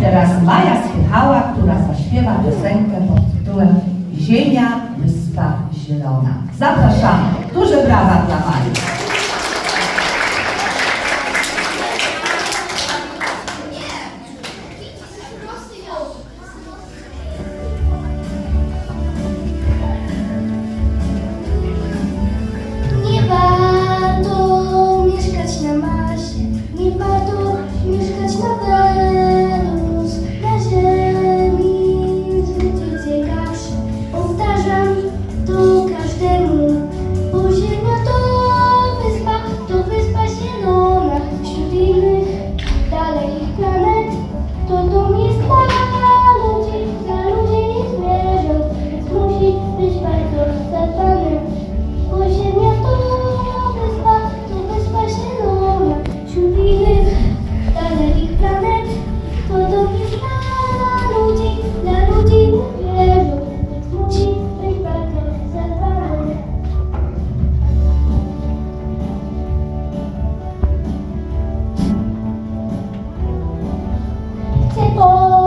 teraz Maja Schychała, która zaśpiewa piosenkę pod tytułem Ziemia, Wyspa Zielona. Zapraszamy. Duże brawa dla Marii. dalej planet, to Oh.